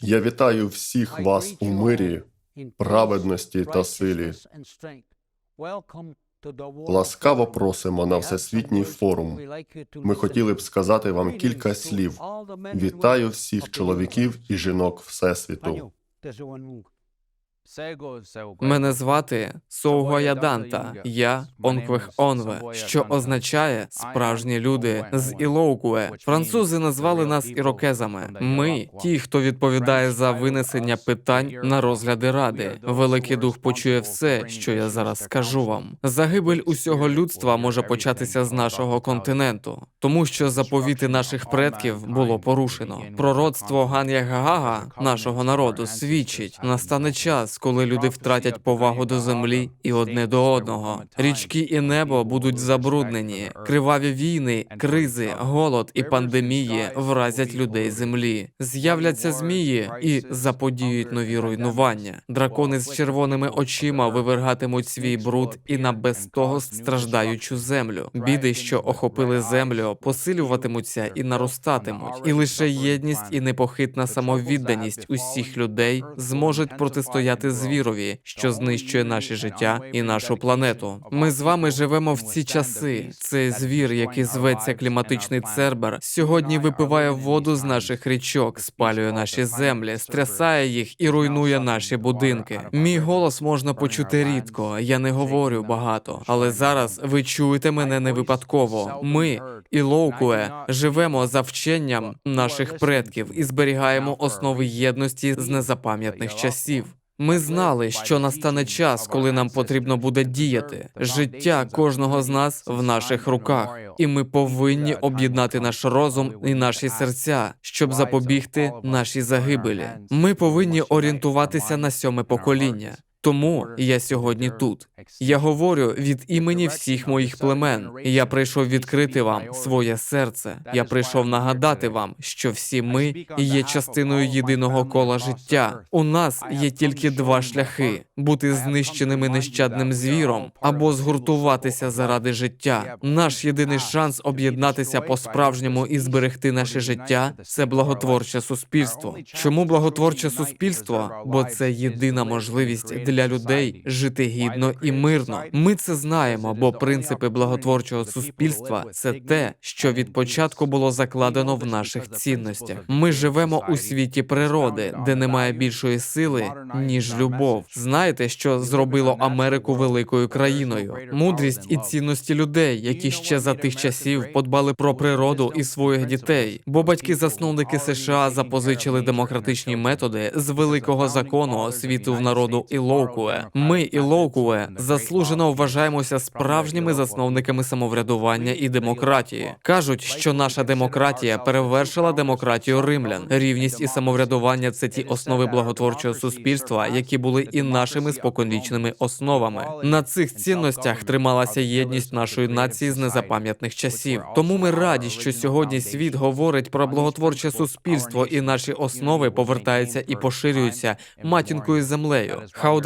Я вітаю всіх вас у мирі, праведності та силі. Ласкаво просимо на всесвітній форум. Ми хотіли б сказати вам кілька слів. Вітаю всіх чоловіків і жінок Всесвіту. Мене звати Соугояданта, я Онквех Онве, що означає справжні люди з Ілоукуе. Французи назвали нас ірокезами. Ми ті, хто відповідає за винесення питань на розгляди ради. Великий дух почує все, що я зараз скажу вам. Загибель усього людства може початися з нашого континенту, тому що заповіти наших предків було порушено. Пророцтво Ган'ягага, нашого народу, свідчить, настане час, коли люди втратять повагу до землі і одне до одного. Річки і небо будуть забруднені. Криваві війни, кризи, голод і пандемії вразять людей землі. З'являться змії і заподіють нові руйнування. Дракони з червоними очима вивергатимуть свій бруд і на без того страждаючу землю. Біди, що охопили землю, посилюватимуться і наростатимуть. І лише єдність і непохитна самовідданість усіх людей зможуть протистояти звірові, що знищує наші життя і нашу планету. Ми з вами живемо в ці часи. Цей звір, який зветься кліматичний цербер, сьогодні випиває воду з наших річок, спалює наші землі, стрясає їх і руйнує наші будинки. Мій голос можна почути рідко. Я не говорю багато, але зараз ви чуєте мене не випадково. Ми і Лоукуе живемо за вченням наших предків і зберігаємо основи єдності з незапам'ятних часів. Ми знали, що настане час, коли нам потрібно буде діяти. Життя кожного з нас в наших руках, і ми повинні об'єднати наш розум і наші серця, щоб запобігти нашій загибелі. Ми повинні орієнтуватися на сьоме покоління. Тому я сьогодні тут. Я говорю від імені всіх моїх племен. Я прийшов відкрити вам своє серце. Я прийшов нагадати вам, що всі ми є частиною єдиного кола життя. У нас є тільки два шляхи: бути знищеними нещадним звіром або згуртуватися заради життя. Наш єдиний шанс об'єднатися по-справжньому і зберегти наше життя це благотворче суспільство. Чому благотворче суспільство? Бо це єдина можливість для людей жити гідно і мирно. Ми це знаємо, бо принципи благотворчого суспільства це те, що від початку було закладено в наших цінностях. Ми живемо у світі природи, де немає більшої сили ніж любов. Знаєте, що зробило Америку великою країною? Мудрість і цінності людей, які ще за тих часів подбали про природу і своїх дітей. Бо батьки-засновники США запозичили демократичні методи з великого закону світу в народу і Лоукуе. Ми і Лоукуе заслужено вважаємося справжніми засновниками самоврядування і демократії. кажуть, що наша демократія перевершила демократію римлян. Рівність і самоврядування це ті основи благотворчого суспільства, які були і нашими споконвічними основами. На цих цінностях трималася єдність нашої нації з незапам'ятних часів. Тому ми раді, що сьогодні світ говорить про благотворче суспільство, і наші основи повертаються і поширюються матінкою землею.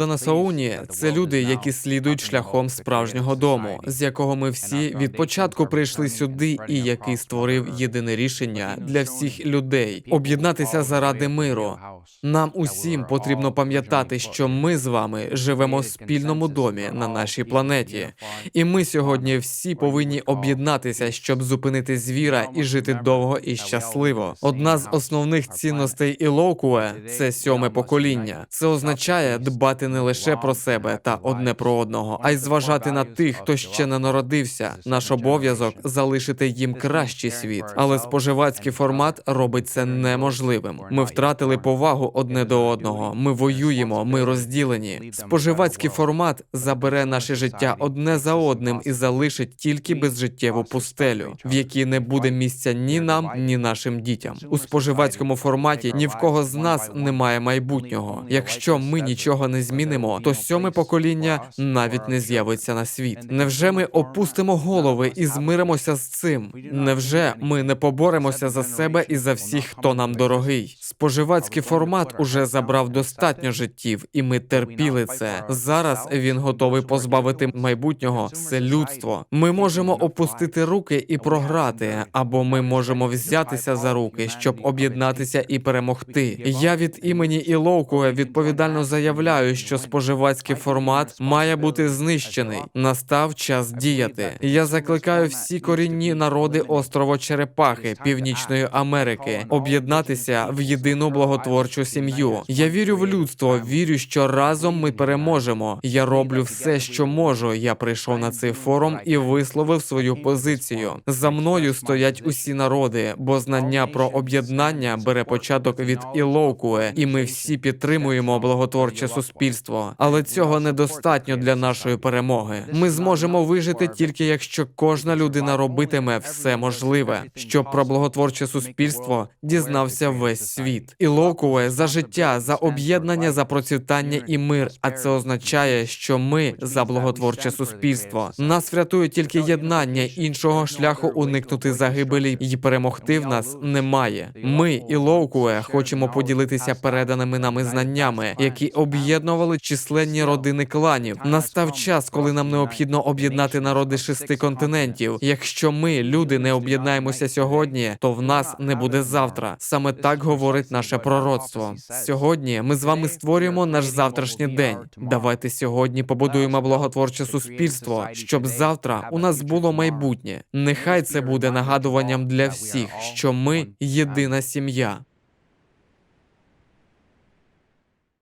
Хаудана-Сауні – це люди, які слідують шляхом справжнього дому, з якого ми всі від початку прийшли сюди, і який створив єдине рішення для всіх людей об'єднатися заради миру. Нам усім потрібно пам'ятати, що ми з вами живемо в спільному домі на нашій планеті, і ми сьогодні всі повинні об'єднатися, щоб зупинити звіра і жити довго і щасливо. Одна з основних цінностей Ілокуе – це сьоме покоління. Це означає дбати не лише про себе та одне про одного, а й зважати на тих, хто ще не народився. Наш обов'язок залишити їм кращий світ, але споживацький формат робить це неможливим. Ми втратили повагу одне до одного. Ми воюємо, ми розділені. Споживацький формат забере наше життя одне за одним і залишить тільки безжиттєву пустелю, в якій не буде місця ні нам, ні нашим дітям. У споживацькому форматі ні в кого з нас немає майбутнього. Якщо ми нічого не змінимо, змінимо, то сьоме покоління навіть не з'явиться на світ. Невже ми опустимо голови і змиримося з цим? Невже ми не поборемося за себе і за всіх, хто нам дорогий? Споживацький формат уже забрав достатньо життів, і ми терпіли це. Зараз він готовий позбавити майбутнього все людство. Ми можемо опустити руки і програти, або ми можемо взятися за руки, щоб об'єднатися і перемогти. Я від імені Ілоукуе відповідально заявляю, що споживацький формат має бути знищений. Настав час діяти. Я закликаю всі корінні народи острову Черепахи Північної Америки об'єднатися в єдину благотворчу сім'ю. Я вірю в людство, вірю, що разом ми переможемо. Я роблю все, що можу. Я прийшов на цей форум і висловив свою позицію. За мною стоять усі народи, бо знання про об'єднання бере початок від Ілоукуе, і ми всі підтримуємо благотворче суспільство. Але цього недостатньо для нашої перемоги. Ми зможемо вижити тільки якщо кожна людина робитиме все можливе, щоб про благотворче суспільство дізнався весь світ. Ілоукуе за життя, за об'єднання, за процвітання і мир. А це означає, що ми за благотворче суспільство. Нас врятує тільки єднання. Іншого шляху уникнути загибелі і перемогти в нас немає. Ми і Лоукуе хочемо поділитися переданими нами знаннями, які об'єднували численні родини кланів. Настав час, коли нам необхідно об'єднати народи шести континентів. Якщо ми, люди, не об'єднаємося сьогодні, то в нас не буде завтра. Саме так говорить наше пророцтво. Сьогодні ми з вами створюємо наш завтрашній день. Давайте сьогодні побудуємо благотворче суспільство, щоб завтра у нас було майбутнє. Нехай це буде нагадуванням для всіх, що ми єдина сім'я.